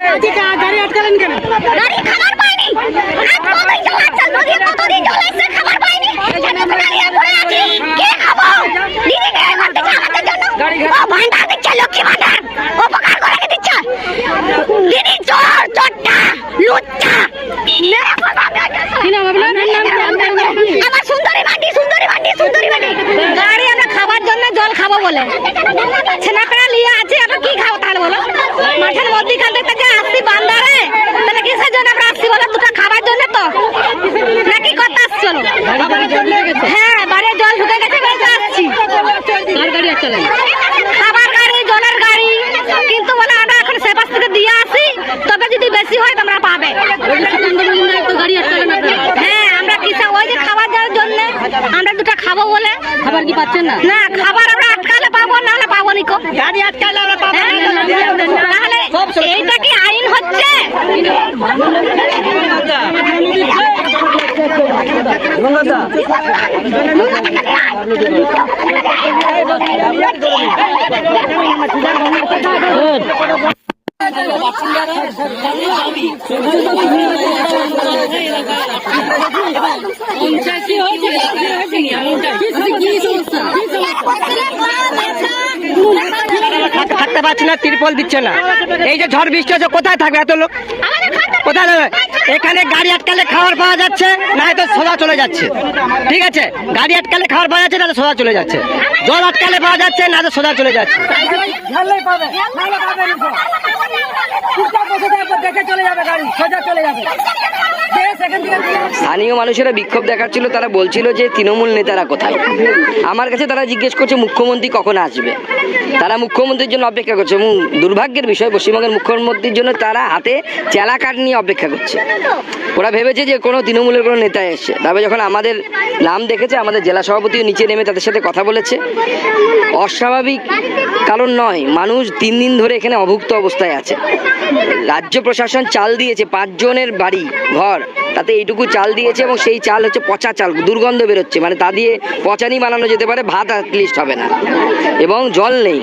গাড়ি আটকালেন কেন? গাড়ি খাবার পায়নি আজ কতই জল আছে নদীর কতদিন জল এসছে খাবার পায়নি এখানে তো দাঁড়িয়ে পড়ে আছি কে খাব? দিদি কে করতেছে আমাদের জন্য? ও ভান্ডার দিচ্ছে লক্ষ্মী ভান্ডার উপকার করে কে দিচ্ছে? দিদি চোর চোরটা লুচ্চা। আমার সুন্দরী মাটি সুন্দরী মাটি সুন্দরী মাটি জন্য জল খাব বলে। ছেনাপেড়া লিয়ে আছে, আমরা কি খাব তাহলে বলো? মাঠের মধ্যিখান থেকে যে আসছি বান্দারে। তাহলে কিসের জন্য আমরা আসছি বলো? দুটো খাবার জন্য তো। নাকি কথা আসছো হ্যাঁ বাড়ির জল ঢুকে গেছে তো আসছি। কার খাবার গাড়ি, জলের গাড়ি। কিন্তু বলে, আমরা এখন সেপাস থেকে দিয়ে আসি। তবে যদি বেশি হয়, তোমরা পাবে। ওই যে সুকান্ত মজুমদার তো গাড়ি আটকালেন আপনারা হ্যাঁ আমরা কিসা ওই যে খাবার দেওয়ার জন্য আমরা দুটো খাব বলে? খাবার কি পাচ্ছেন না? না খাবার আমরা আটকালে পাবো না হলে পাবো নিকো গাড়ি আটকালে আমরা পাবো তাহলে এইটা কি আইন হচ্ছে? পঞ্চায়েত কি হয়েছে কি হয়েছে কি এমনটা কি সমস্যা পারছি না, তিরপল দিচ্ছে না। এই যে ঝড় বৃষ্টি হচ্ছে, কোথায় থাকবে এত লোক? কোথায় যাবে এখানে গাড়ি আটকালে খাবার পাওয়া যাচ্ছে না হয়তো সোজা চলে যাচ্ছে। ঠিক আছে? গাড়ি আটকালে খাবার পাওয়া যাচ্ছে না সোজা চলে যাচ্ছে। জল আটকালে পাওয়া যাচ্ছে না তো সোজা চলে যাচ্ছে। স্থানীয় মানুষেরা বিক্ষোভ দেখাচ্ছিল, তারা বলছিল যে তৃণমূল নেতারা কোথায়? আমার কাছে তারা জিজ্ঞেস করছে, মুখ্যমন্ত্রী কখন আসবে? তারা মুখ্যমন্ত্রীর জন্য অপেক্ষা করছে এবং দুর্ভাগ্যের বিষয়, পশ্চিমবঙ্গের মুখ্যমন্ত্রীর জন্য তারা হাতে চেলা কাঠ নিয়ে অপেক্ষা করছে। ওরা ভেবেছে যে কোনো তৃণমূলের কোনো নেতা এসছে। তবে যখন আমাদের নাম দেখেছে, আমাদের জেলা সভাপতিও নিচে নেমে তাদের সাথে কথা বলেছে। অস্বাভাবিক কারণ নয়, মানুষ তিন দিন ধরে এখানে অভুক্ত অবস্থায় আছে। রাজ্য প্রশাসন চাল দিয়েছে, পাঁচজনের বাড়ি, ঘর তাতে এইটুকু চাল দিয়েছে এবং সেই চাল হচ্ছে পচা চাল, দুর্গন্ধ বেরোচ্ছে। মানে তা দিয়ে পচানি বানানো যেতে পারে, ভাত লিস্ট হবে না। এবং জল নেই।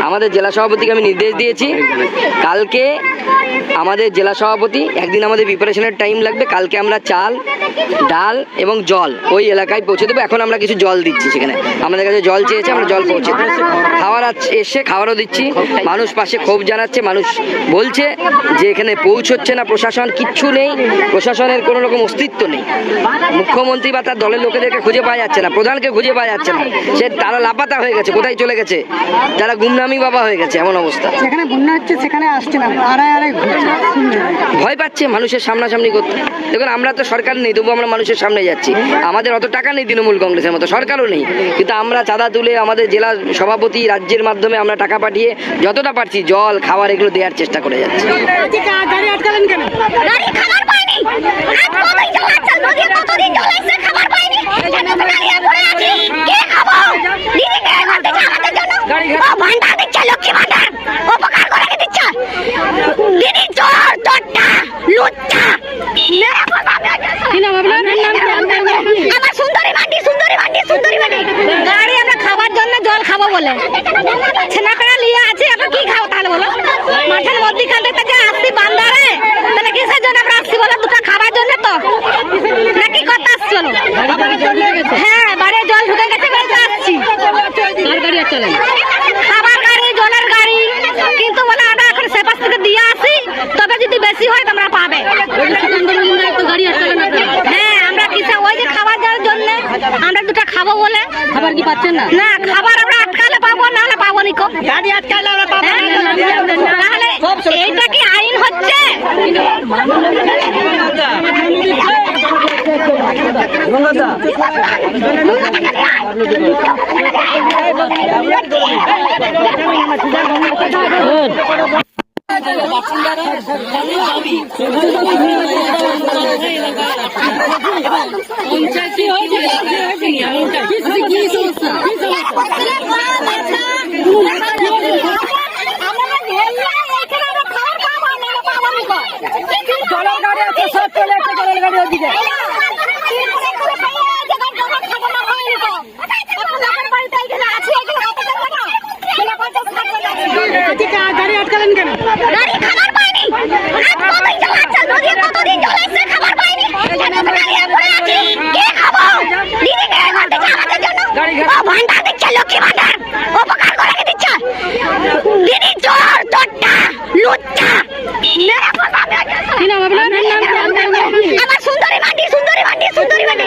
আমাদের জেলা সভাপতিকে আমি নির্দেশ দিয়েছি, কালকে আমাদের জেলা সভাপতি, একদিন আমাদের প্রিপারেশনের টাইম লাগবে, কালকে আমরা চাল, ডাল এবং জল ওই এলাকায় পৌঁছে দেবো। এখন আমরা কিছু জল দিচ্ছি সেখানে। আমাদের কাছে জল চেয়েছে, আমরা জল পৌঁছে আছ- এসে খাবারও দিচ্ছি। মানুষ পাশে ক্ষোভ জানাচ্ছে, মানুষ বলছে যে এখানে পৌঁছচ্ছে না, প্রশাসন কিচ্ছু নেই। প্রশাসনের কোনো রকম অস্তিত্ব নেই। মুখ্যমন্ত্রী বা তার দলের লোকেদেরকে খুঁজে পাওয়া যাচ্ছে না প্রধানকে খুঁজে পাওয়া যাচ্ছে না। সে তারা লাপাতা হয়ে গেছে কোথায় চলে গেছে? তারা গুমনামি বাবা হয়ে গেছে এমন অবস্থা। যেখানে বন্যা হচ্ছে সেখানে আসছে না আড়াই আড়াই ভয় পাচ্ছে মানুষের সামনাসামনি করতে। দেখুন আমরা তো সরকার নেই তবু আমরা মানুষের সামনে যাচ্ছি। আমাদের অত টাকা নেই তৃণমূল কংগ্রেসের মতো সরকারও নেই। কিন্তু আমরা চাঁদা তুলে আমাদের জেলা সভাপতি রাজ্যের মাধ্যমে আমরা টাকা পাঠিয়ে যতটা পারছি জল খাবার এগুলো দেওয়ার চেষ্টা করে যাচ্ছি। এখানে পড়ে আমার সুন্দরী মাটি সুন্দরী মাটি সুন্দরী মাটি গাড়ি আমরা খাবার জন্য জল খাব বলে। ছেনাপেড়া লিয়ে আছে, আমরা কি খাব তাহলে বলো? মাঠের মধ্যিখান থেকে যে আসছি বান্দারে তাহলে কিসের জন্য আমরা আসছি বলো দুটো খাবার জন্য তো নাকি কথা আসছো হ্যাঁ বাড়ির জল ঢুকে গেছে বলে তো আসছি কার গাড়ি আটকালেন খাবার গাড়ি জলের গাড়ি কিন্তু বলে আমরা এখন সেপাস থেকে দিয়ে আসি তবে যদি বেশি হয় তোমরা পাবে ওই যে সুকান্ত মজুমদার তো গাড়ি আটকালেন আপনারা হ্যাঁ আমরা কিসা ওই যে খাবার দেওয়ার জন্য আমরা দুটো খাব বলে খাবার কি পাচ্ছেন না? না খাবার আমরা আটকালে পাবো না হলে পাবো নিকো গাড়ি আটকালে আমরা পাবো তাহলে এইটা কি আইন হচ্ছে? পঞ্চায়েত কি হয়েছে কি হয়েছে এমনটা কি সমস্যা জলের গাড়ি আছে সব চলে একটা জলের গাড়ি ওদিকে আজকে কা- গাড়ি আটকালেন কেন গাড়ি খাবার পায়নি আজ কতদিন জল আসছে নদী কতদিন জল আসছে খাবার পাইনি দাঁড়িয়ে পড়ে আছি কে খাব দিদি কে করতেছে আমাদের জন্য ও ভান্ডার দিচ্ছে লক্ষ্মী ভান্ডার। উপকার করে দিচ্ছে। দিদি চোর চোরটা লুচ্চা। আমার সুন্দরী মাটি সুন্দরী মাটি সুন্দরী মাটি